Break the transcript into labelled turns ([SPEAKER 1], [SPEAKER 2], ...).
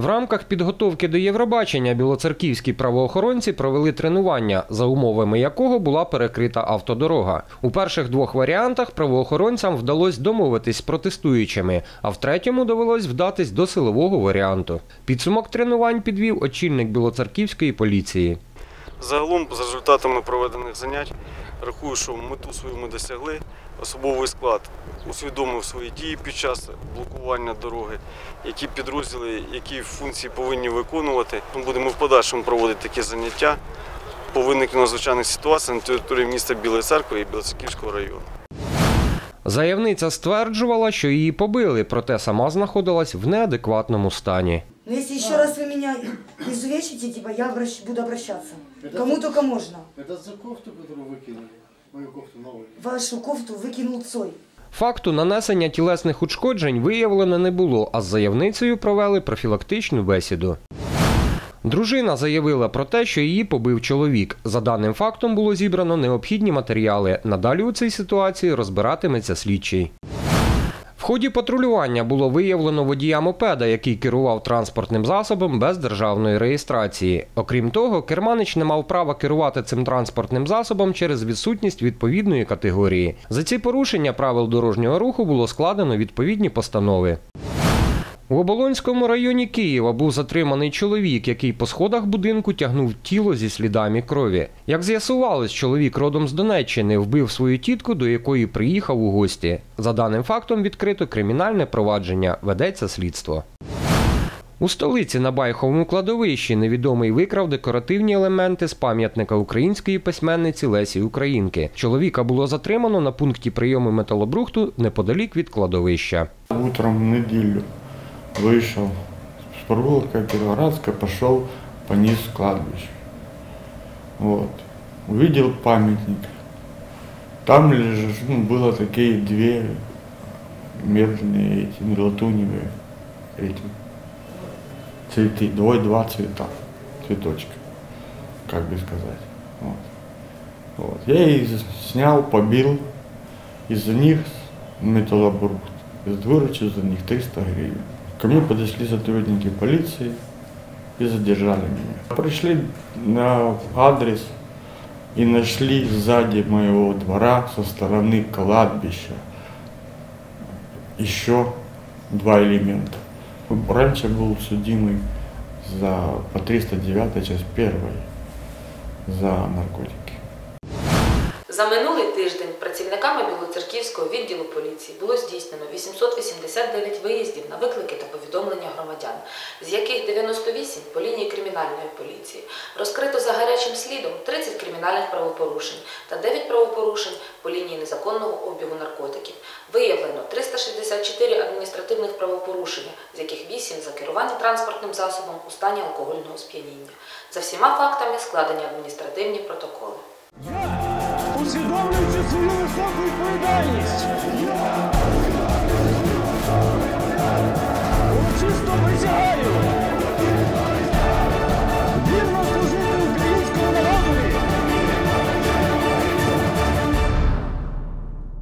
[SPEAKER 1] В рамках підготовки до Євробачення білоцерківські правоохоронці провели тренування, за умовами якого була перекрита автодорога. У перших двох варіантах правоохоронцям вдалося домовитись з протестуючими, а в третьому довелось вдатись до силового варіанту. Підсумок тренувань підвів очільник білоцерківської поліції.
[SPEAKER 2] Загалом, за результатами проведених занять, рахую, що мету свою ми досягли. Особовий склад усвідомив свої дії під час блокування дороги, які підрозділи, які функції повинні виконувати. Ми будемо в подальшому проводити такі заняття по виникненню надзвичайних ситуацій на території міста Білої церкви і Білоцерківського району.
[SPEAKER 1] Заявниця стверджувала, що її побили, проте сама знаходилась в неадекватному стані.
[SPEAKER 3] Но если еще раз вы меня изувечите, типа, я обращ- буду обращаться. Кому только можно.
[SPEAKER 4] Это за кофту, которую выкинули? Мою кофту новую.
[SPEAKER 3] Вашу кофту выкинул Цой.
[SPEAKER 1] Факту нанесення тілесних ушкоджень виявлено не було, а з заявницею провели профілактичну бесіду. Дружина заявила про те, що її побив чоловік. За даним фактом було зібрано необхідні матеріали. Надалі у цій ситуації розбиратиметься слідчий. Ході патрулювання було виявлено водія мопеда, який керував транспортним засобом без державної реєстрації. Окрім того, керманич не мав права керувати цим транспортним засобом через відсутність відповідної категорії. За ці порушення правил дорожнього руху було складено відповідні постанови. У Оболонському районі Києва був затриманий чоловік, який по сходах будинку тягнув тіло зі слідами крові. Як з'ясувалось, чоловік родом з Донеччини вбив свою тітку, до якої приїхав у гості. За даним фактом відкрито кримінальне провадження, ведеться слідство. У столиці на Байховому кладовищі невідомий викрав декоративні елементи з пам'ятника української письменниці Лесі Українки. Чоловіка було затримано на пункті прийому металобрухту неподалік від кладовища.
[SPEAKER 5] Утром в неделю вышел с прогулка Кировоградска, пошел по низ кладбища. Вот. Увидел памятник. Там лежит, ну, было такие две медленные эти латуневые эти цветы, двое два цвета, цветочка, как бы сказать. Вот. Вот. Я их снял, побил, из-за них металлобрухт. Выручил за них 300 гривен. Ко мне подошли сотрудники полиции и задержали меня. Пришли на адрес и нашли сзади моего двора со стороны кладбища еще два элемента. Раньше был судимый за по 309 часть 1 за наркотики.
[SPEAKER 6] За минулий тиждень працівниками Білоцерківського відділу поліції було здійснено 889 виїздів на виклики та повідомлення громадян, з яких 98 по лінії кримінальної поліції. Розкрито за гарячим слідом 30 кримінальних правопорушень та 9 правопорушень по лінії незаконного обігу наркотиків. Виявлено 364 адміністративних правопорушення, з яких 8 за керування транспортним засобом у стані алкогольного сп'яніння. За всіма фактами складені адміністративні протоколи.
[SPEAKER 7] Усвідомлюючи свою високу відповідальність.